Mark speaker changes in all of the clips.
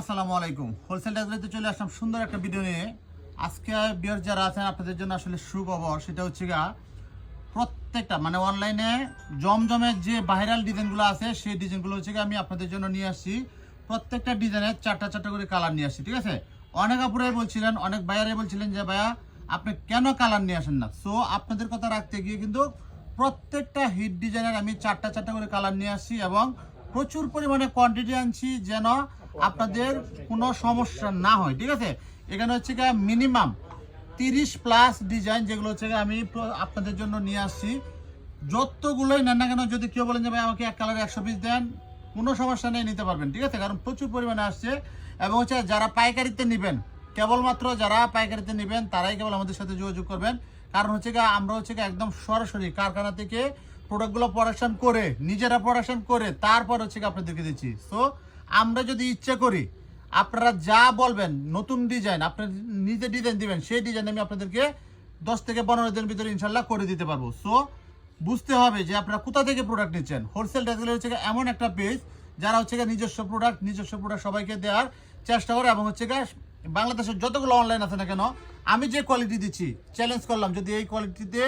Speaker 1: আসসালামু আলাইকুম। হোলসেল চলে আসলাম সুন্দর একটা ভিডিও নিয়ে। আজকে যারা আছেন, আপনাদের জন্য আসলে সেটা হচ্ছে প্রত্যেকটা মানে অনলাইনে জমজমের যে ডিজাইনগুলো আছে, সেই ডিজাইনগুলো হচ্ছে গিয়ে আমি আপনাদের জন্য নিয়ে আসছি। প্রত্যেকটা ডিজাইনের চারটা চারটা করে কালার নিয়ে আসছি, ঠিক আছে? অনেক আপুরাই বলছিলেন, অনেক ভাইয়ারাই বলছিলেন যে, ভাইয়া, আপনি কেন কালার নিয়ে আসেন না? সো আপনাদের কথা রাখতে গিয়ে কিন্তু প্রত্যেকটা হিট ডিজাইনের আমি চারটা চারটা করে কালার নিয়ে আসছি এবং প্রচুর পরিমাণে কোয়ান্টিটি আনছি যেন আপনাদের কোনো সমস্যা না হয়, ঠিক আছে? এখানে হচ্ছে গিয়ে মিনিমাম তিরিশ প্লাস ডিজাইন যেগুলো হচ্ছে আমি আপনাদের জন্য নিয়ে আসছি। যতগুলোই নেন না কেন, যদি কেউ বলেন যে ভাই আমাকে এক কালারে একশো পিস দেন, কোনো সমস্যা নেই, নিতে পারবেন, ঠিক আছে? কারণ প্রচুর পরিমাণে আসছে। এবং হচ্ছে যারা পাইকারিতে নেবেন, কেবলমাত্র যারা পাইকারিতে নেবেন, তারাই কেবল আমাদের সাথে যোগাযোগ করবেন। কারণ হচ্ছে গিয়ে আমরা হচ্ছে গিয়ে একদম সরাসরি কারখানা থেকে প্রোডাক্টগুলো প্রোডাকশন করে, নিজেরা প্রোডাকশন করে, তারপর হচ্ছে আপনাদেরকে দিচ্ছি। সো আমরা যদি ইচ্ছে করি, আপনারা যা বলবেন, নতুন ডিজাইন আপনার নিজে ডিজাইন দিবেন, সেই ডিজাইন আমি আপনাদেরকে দশ থেকে পনেরো দিনের ভিতরে ইনশাল্লাহ করে দিতে পারব। সো বুঝতে হবে যে আপনারা কোথা থেকে প্রোডাক্ট নিচ্ছেন। হোলসেল ডেসগুলো হচ্ছে এমন একটা পেজ যারা হচ্ছে নিজস্ব প্রোডাক্ট নিজস্ব প্রোডাক্ট সবাইকে দেওয়ার চেষ্টা করে এবং হচ্ছে বাংলাদেশের যতগুলো অনলাইন আছে না কেন, আমি যে কোয়ালিটি দিচ্ছি চ্যালেঞ্জ করলাম, যদি এই কোয়ালিটিতে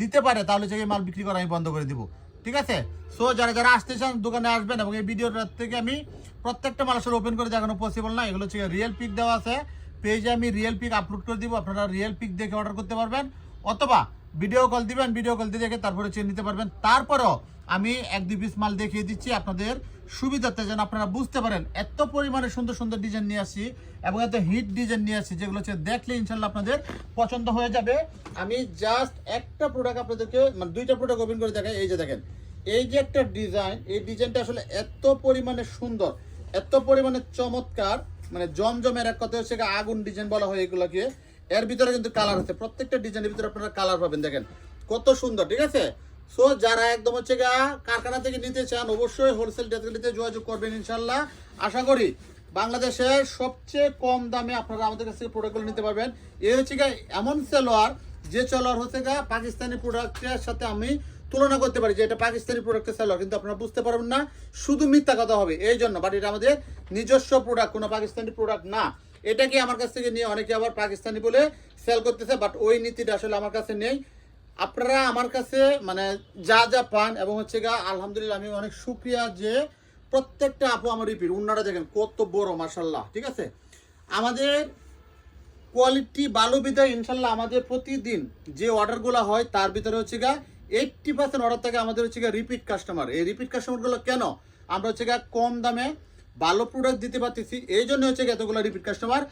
Speaker 1: দিতে পারে, তাহলে সেই মাল বিক্রি করা আমি বন্ধ করে দিব। ঠিক আছে? সো যারা যারা আসতে চান, দোকানে আসবেন এবং এই ভিডিওটা থেকে আমি প্রত্যেকটা মানুষের ওপেন করে দেখানো পসিবল না। এগুলো হচ্ছে রিয়েল পিক দেওয়া আছে। পেজে আমি রিয়েল পিক আপলোড করে দিব। আপনারা রিয়েল পিক দেখে অর্ডার করতে পারবেন। অথবা ভিডিও কল দিবেন ভিডিও কল দিয়ে দেখে তারপরে চেয়ে নিতে পারবেন। তারপরও আমি এক দুই পিস মাল দেখিয়ে দিচ্ছি আপনাদের সুবিধাতে যেন আপনারা বুঝতে পারেন এত পরিমাণে সুন্দর সুন্দর ডিজাইন নিয়ে আসি এবং এত হিট ডিজাইন নিয়ে আসি যেগুলো হচ্ছে দেখলে ইনশাল্লাহ আপনাদের পছন্দ হয়ে যাবে। আমি জাস্ট একটা প্রোডাক্ট আপনাদেরকে মানে দুইটা প্রোডাক্ট ওপেন করে দেখাই, এই যে দেখেন। এই যে একটা ডিজাইন এই ডিজাইনটা আসলে এত পরিমাণে সুন্দর, এত পরিমাণে চমৎকার মানে জমজমের এক কথা হচ্ছে আগুন ডিজাইন বলা হয় এগুলোকে। এর ভিতরে কিন্তু কালার আছে। প্রত্যেকটা ডিজাইনের ভিতরে আপনারা কালার পাবেন, দেখেন। কত সুন্দর, ঠিক আছে? সো যারা একদম হচ্ছে গা কারখানা থেকে নিতে চান, অবশ্যই হোলসেল ডেটগুলিতে যোগাযোগ করবেন ইনশাল্লাহ আশা করি বাংলাদেশের সবচেয়ে কম দামে আপনারা আমাদের কাছ থেকে প্রোডাক্টগুলো নিতে পারবেন। এই হচ্ছে গা এমন সেলোয়ার যে সেলোয়ার হচ্ছে গা পাকিস্তানি প্রোডাক্টের সাথে আমি তুলনা করতে পারি যে এটা পাকিস্তানি প্রোডাক্টের সেলোয়ার কিন্তু আপনারা বুঝতে পারবেন না। শুধু মিথ্যা কথা হবে, এই জন্য। বাট এটা আমাদের নিজস্ব প্রোডাক্ট কোনো পাকিস্তানি প্রোডাক্ট না। এটাকে আমার কাছ থেকে নিয়ে অনেকে আবার পাকিস্তানি বলে সেল করতেছে বাট ওই নীতিটা আসলে আমার কাছে নেই। আপনারা আমার কাছে মানে যা যা পান এবং হচ্ছে গা আলহামদুলিল্লাহ আমি অনেক সুক্রিয়া যে প্রত্যেকটা আপু আমার রিপিট উন্নারা দেখেন কত বড় মাসাল্লাহ ঠিক আছে? আমাদের কোয়ালিটি ভালো বিদায় ইনশাল্লাহ আমাদের প্রতিদিন যে অর্ডারগুলো হয় তার ভিতরে হচ্ছে গা এইটটি পার্সেন্ট অর্ডার থাকে আমাদের হচ্ছে গা রিপিট কাস্টমার এই রিপিট কাস্টমারগুলো কেন? আমরা হচ্ছে গা কম দামে ভালো প্রোডাক্ট দিতে পারতেছি। এই জন্য হচ্ছে এতগুলো রিপিট কাস্টমার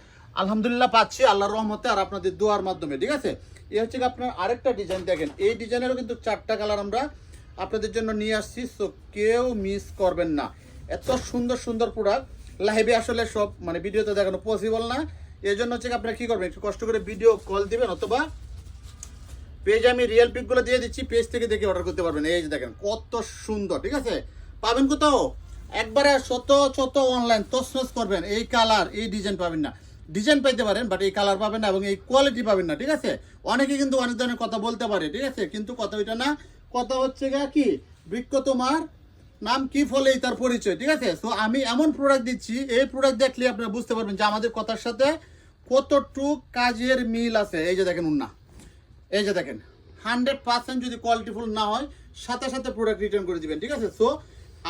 Speaker 1: আলহামদুলিল্লাহ পাচ্ছি, আল্লাহর রহমতে আর আপনাদের দোয়ার মাধ্যমে, ঠিক আছে? এ হচ্ছে আপনার আরেকটা ডিজাইন দেখেন। এই ডিজাইনেরও কিন্তু চারটা কালার আমরা আপনাদের জন্য নিয়ে আসছি সো কেউ মিস করবেন না। এত সুন্দর সুন্দর প্রোডাক্ট লাইভে আসলে সব মানে ভিডিওতে দেখানো পসিবল না। এই জন্য হচ্ছে আপনারা কি করবেন, একটু কষ্ট করে ভিডিও কল দিবেন, অথবা পেজে আমি রিয়েল পিকগুলো দিয়ে দিচ্ছি পেজ থেকে দেখে অর্ডার করতে পারবেন। এই যে দেখেন, কত সুন্দর, ঠিক আছে? পাবেন কোথাও? একবারে শত শত অনলাইন তসনস করবেন। এই কালার এই ডিজাইন পাবেন না। ডিজাইন পাইতে পারেন বাট এই কালার পাবেন না এবং এই কোয়ালিটি পাবেন না, ঠিক আছে? অনেকে কিন্তু অনেক ধরনের কথা বলতে পারে, ঠিক আছে? কিন্তু কথা ওইটা না, কথা হচ্ছে গা কি? বৃক্ষ তোমার নাম কি ফলেই তার পরিচয়, ঠিক আছে? তো আমি এমন প্রোডাক্ট দিচ্ছি, এই প্রোডাক্ট দেখলে আপনারা বুঝতে পারবেন যে আমাদের কথার সাথে কতটুক কাজের মিল আছে। এই যে দেখেন উন্না, এই যে দেখেন হান্ড্রেড পার্সেন্ট যদি কোয়ালিটিফুল না হয়, সাথে সাথে প্রোডাক্ট রিটার্ন করে দিবেন, ঠিক আছে? সো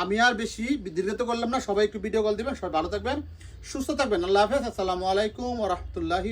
Speaker 1: আমি আর বেশি দীর্ঘত করলাম না। সবাই একটু ভিডিও কল দেবেন, সবাই ভালো থাকবেন, সুস্থ থাকবেন। আল্লাহ হাফেজ, আসসালামু আলাইকুম রহমতুল্লাহি